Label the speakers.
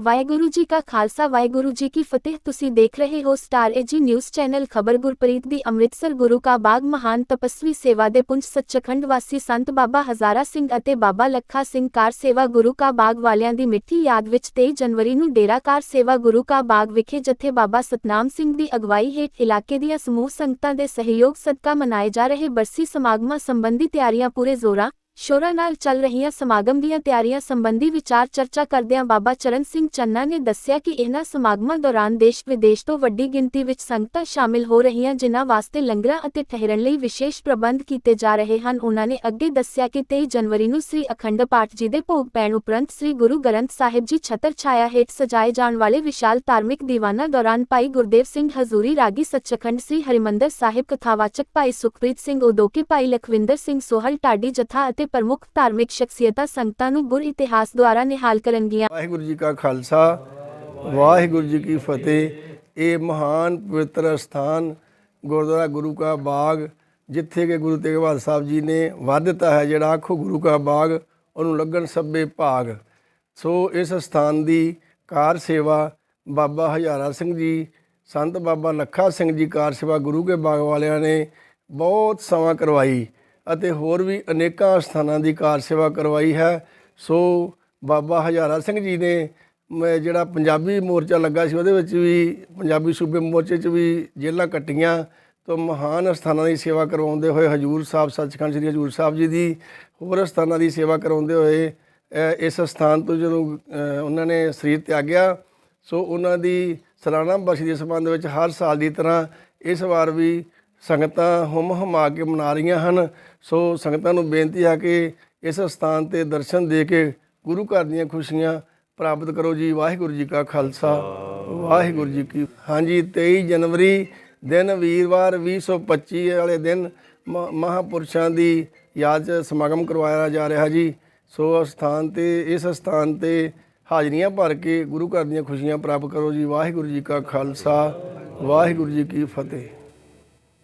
Speaker 1: ਵਾਹਿਗੁਰੂ ਜੀ ਕਾ ਖਾਲਸਾ, ਵਾਹਿਗੁਰੂ ਜੀ ਕੀ ਫਤਿਹ। ਤੁਸੀਂ ਦੇਖ ਰਹੇ ਹੋ ਸਟਾਰ ਏਜੀ ਨਿਊਜ਼ ਚੈਨਲ, ਖਬਰ ਗੁਰਪ੍ਰੀਤ ਦੀ ਅੰਮ੍ਰਿਤਸਰ ਗੁਰੂ ਕਾ ਬਾਗ ਮਹਾਨ ਤਪਸਵੀ ਸੇਵਾ ਦੇ ਪੁੰਜ ਸੱਚਖੰਡ ਵਾਸੀ ਸੰਤ ਬਾਬਾ ਹਜ਼ਾਰਾ ਸਿੰਘ ਅਤੇ ਬਾਬਾ ਲੱਖਾ ਸਿੰਘ ਕਾਰ ਸੇਵਾ ਗੁਰੂ ਕਾ ਬਾਗ ਵਾਲਿਆਂ ਦੀ ਮਿੱਠੀ ਯਾਦ ਵਿੱਚ 23 ਜਨਵਰੀ ਨੂੰ ਡੇਰਾ ਕਾਰ ਸੇਵਾ ਗੁਰੂ ਕਾ ਬਾਗ ਵਿਖੇ ਜਥੇ ਬਾਬਾ ਸਤਨਾਮ ਸਿੰਘ ਦੀ ਅਗਵਾਈ ਹੇਠ ਇਲਾਕੇ ਦੀਆਂ ਸਮੂਹ ਸੰਗਤਾਂ ਦੇ ਸਹਿਯੋਗ ਸਦਕਾ ਮਨਾਏ ਜਾ ਰਹੇ ਬਰਸੀ ਸਮਾਗਮਾਂ ਸੰਬੰਧੀ ਤਿਆਰੀਆਂ ਪੂਰੇ ਜ਼ੋਰਾਂ ਸ਼ੋਰਾਂ ਨਾਲ ਚੱਲ ਰਹੀਆਂ ਸਮਾਗਮ ਦੀਆਂ ਤਿਆਰੀਆਂ ਸੰਬੰਧੀ ਵਿਚਾਰ ਚਰਚਾ ਕਰਦਿਆਂ ਬਾਬਾ ਚਰਨ ਸਿੰਘ ਚੰਨਾ ਨੇ ਦੱਸਿਆ ਕਿ ਇਹਨਾਂ ਸਮਾਗਮਾਂ ਦੌਰਾਨ ਦੇਸ਼ ਵਿਦੇਸ਼ ਤੋਂ ਵੱਡੀ ਗਿਣਤੀ ਵਿੱਚ ਸੰਗਤਾਂ ਸ਼ਾਮਿਲ ਹੋ ਰਹੀਆਂ ਜਿਨ੍ਹਾਂ ਵਾਸਤੇ ਲੰਗਰਾਂ ਅਤੇ ਠਹਿਰਨ ਲਈ ਵਿਸ਼ੇਸ਼ ਪ੍ਰਬੰਧ ਕੀਤੇ ਜਾ ਰਹੇ ਹਨ। ਉਹਨਾਂ ਨੇ ਅੱਗੇ ਦੱਸਿਆ ਕਿ 23 ਜਨਵਰੀ ਨੂੰ ਸ੍ਰੀ ਅਖੰਡ ਪਾਠ ਜੀ ਦੇ ਭੋਗ ਪੈਣ ਉਪਰੰਤ ਸ੍ਰੀ ਗੁਰੂ ਗ੍ਰੰਥ ਸਾਹਿਬ ਜੀ ਛਤਰ ਛਾਇਆ ਹੇਠ ਸਜਾਏ ਜਾਣ ਵਾਲੇ ਵਿਸ਼ਾਲ ਧਾਰਮਿਕ ਦੀਵਾਨਾਂ ਦੌਰਾਨ ਭਾਈ ਗੁਰਦੇਵ ਸਿੰਘ ਹਜ਼ੂਰੀ, ਰਾਗੀ ਸੱਚਖੰਡ ਸ੍ਰੀ ਹਰਿਮੰਦਰ ਸਾਹਿਬ, ਕਥਾਵਾਚਕ ਭਾਈ ਸੁਖਪ੍ਰੀਤ ਸਿੰਘ ਉਦੋਕੇ, ਭਾਈ ਲਖਵਿੰਦਰ ਸਿੰਘ ਸੋਹਲ, ਢਾਡੀ ਜਥਾ ਅਤੇ ਪ੍ਰਮੁੱਖ ਧਾਰਮਿਕ ਸ਼ਖਸੀਅਤਾਂ ਸੰਗਤਾਂ ਨੂੰ ਗੁਰ ਇਤਿਹਾਸ ਦੁਆਰਾ ਨਿਹਾਲ ਕਰਨਗੀਆਂ।
Speaker 2: ਵਾਹਿਗੁਰੂ ਜੀ ਕਾ ਖਾਲਸਾ, ਵਾਹਿਗੁਰੂ ਜੀ ਕੀ ਫਤਿਹ। ਇਹ ਮਹਾਨ ਪਵਿੱਤਰ ਸਥਾਨ ਗੁਰਦੁਆਰਾ ਗੁਰੂ ਕਾ ਬਾਗ, ਜਿੱਥੇ ਕਿ ਗੁਰੂ ਤੇਗ ਬਹਾਦਰ ਸਾਹਿਬ ਜੀ ਨੇ ਵਾਅ ਦਿੱਤਾ ਹੈ ਜਿਹੜਾ ਆਖੋ ਗੁਰੂ ਕਾ ਬਾਗ, ਉਹਨੂੰ ਲੱਗਣ ਸਭੇ ਭਾਗ। ਸੋ ਇਸ ਸਥਾਨ ਦੀ ਕਾਰ ਸੇਵਾ ਬਾਬਾ ਹਜ਼ਾਰਾ ਸਿੰਘ ਜੀ, ਸੰਤ ਬਾਬਾ ਲੱਖਾ ਸਿੰਘ ਜੀ ਕਾਰ ਸੇਵਾ ਗੁਰੂ ਕੇ ਬਾਗ ਵਾਲਿਆਂ ਨੇ ਬਹੁਤ ਸਮਾਂ ਕਰਵਾਈ। ਅਤੇ ਹੋਰ ਵੀ ਅਨੇਕਾਂ ਸਥਾਨਾਂ ਦੀ ਕਾਰ ਸੇਵਾ ਕਰਵਾਈ ਹੈ। ਸੋ ਬਾਬਾ ਹਜ਼ਾਰਾ ਸਿੰਘ ਜੀ ਨੇ ਮ- ਜਿਹੜਾ ਪੰਜਾਬੀ ਮੋਰਚਾ ਲੱਗਾ ਸੀ, ਉਹਦੇ ਵਿੱਚ ਵੀ ਪੰਜਾਬੀ ਸੂਬੇ ਮੋਰਚੇ 'ਚ ਵੀ ਜੇਲ੍ਹਾਂ ਕੱਟੀਆਂ ਤੋਂ ਮਹਾਨ ਸਥਾਨਾਂ ਦੀ ਸੇਵਾ ਕਰਵਾਉਂਦੇ ਹੋਏ ਹਜੂਰ ਸਾਹਿਬ, ਸੱਚਖੰਡ ਸ੍ਰੀ ਹਜੂਰ ਸਾਹਿਬ ਜੀ ਦੀ ਹੋਰ ਸਥਾਨਾਂ ਦੀ ਸੇਵਾ ਕਰਵਾਉਂਦੇ ਹੋਏ ਇਸ ਸਥਾਨ ਤੋਂ ਜਦੋਂ ਉਹਨਾਂ ਨੇ ਸਰੀਰ ਤਿਆਗਿਆ, ਸੋ ਉਹਨਾਂ ਦੀ ਸਾਲਾਨਾ ਬਰਸੀ ਦੇ ਸੰਬੰਧ ਵਿੱਚ ਹਰ ਸਾਲ ਦੀ ਤਰ੍ਹਾਂ ਇਸ ਵਾਰ ਵੀ ਸੰਗਤਾਂ ਹੁਮ ਹੁਮਾ ਕੇ ਮਨਾ ਰਹੀਆਂ ਹਨ। ਸੋ ਸੰਗਤਾਂ ਨੂੰ ਬੇਨਤੀ ਹੈ ਕਿ ਇਸ ਸਥਾਨ ਤੇ ਦਰਸ਼ਨ ਦੇ ਕੇ ਗੁਰੂ ਘਰ ਦੀਆਂ ਖੁਸ਼ੀਆਂ ਪ੍ਰਾਪਤ ਕਰੋ ਜੀ। ਵਾਹਿਗੁਰੂ ਜੀ ਕਾ ਖਾਲਸਾ, ਵਾਹਿਗੁਰੂ ਜੀ ਕੀ ਹਾਂਜੀ 23 ਜਨਵਰੀ ਦਿਨ ਵੀਰਵਾਰ 2025 ਵਾਲੇ ਦਿਨ ਮ- ਮਹਾਪੁਰਸ਼ਾਂ ਦੀ ਯਾਦ 'ਚ ਸਮਾਗਮ ਕਰਵਾਇਆ ਜਾ ਰਿਹਾ ਜੀ। ਸੋ ਸਥਾਨ ਤੇ, ਇਸ ਸਥਾਨ ਤੇ ਹਾਜ਼ਰੀਆਂ ਭਰ ਕੇ ਗੁਰੂ ਘਰ ਦੀਆਂ ਖੁਸ਼ੀਆਂ ਪ੍ਰਾਪਤ ਕਰੋ ਜੀ। ਵਾਹਿਗੁਰੂ ਜੀ ਕਾ ਖਾਲਸਾ, ਵਾਹਿਗੁਰੂ ਜੀ ਕੀ ਫਤਿਹ।